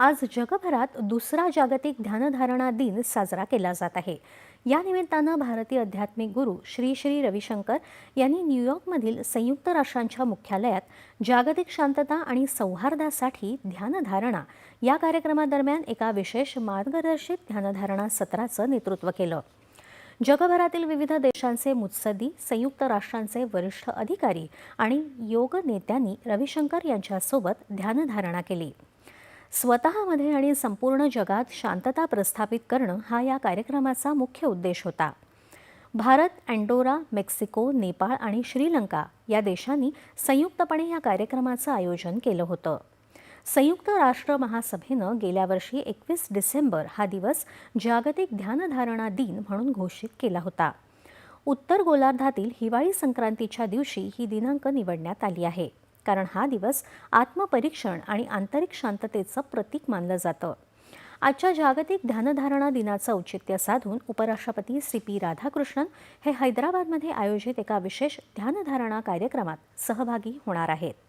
आज जगभरात दुसरा जागतिक ध्यानधारणा दिन साजरा केला जात आहे. या निमित्तानं भारतीय आध्यात्मिक गुरु श्री श्री रविशंकर यांनी न्यूयॉर्कमधील संयुक्त राष्ट्रांच्या मुख्यालयात जागतिक शांतता आणि सौहार्दासाठी ध्यानधारणा या कार्यक्रमादरम्यान एका विशेष मार्गदर्शित ध्यानधारणा सत्राचं नेतृत्व केलं. जगभरातील विविध देशांचे मुत्सद्दी संयुक्त राष्ट्रांचे वरिष्ठ अधिकारी आणि योग नेत्यांनी रविशंकर यांच्यासोबत ध्यानधारणा केली. स्वतःमध्ये आणि संपूर्ण जगात शांतता प्रस्थापित करणं हा या कार्यक्रमाचा मुख्य उद्देश होता. भारत अँडोरा मेक्सिको नेपाळ आणि श्रीलंका या देशांनी संयुक्तपणे या कार्यक्रमाचं आयोजन केलं होतं. संयुक्त राष्ट्र महासभेनं गेल्या वर्षी एकवीस डिसेंबर हा दिवस जागतिक ध्यानधारणा दिन म्हणून घोषित केला होता. उत्तर गोलार्धातील हिवाळी संक्रांतीच्या दिवशी ही दिनांक निवडण्यात आली आहे. कारण हा दिवस आत्मपरीक्षण आणि आंतरिक शांततेचं प्रतीक मानलं जातं. आजच्या जागतिक ध्यानधारणा दिनाचं औचित्य साधून उपराष्ट्रपती सी पी राधाकृष्णन हे हैदराबादमध्ये आयोजित एका विशेष ध्यानधारणा कार्यक्रमात सहभागी होणार आहेत.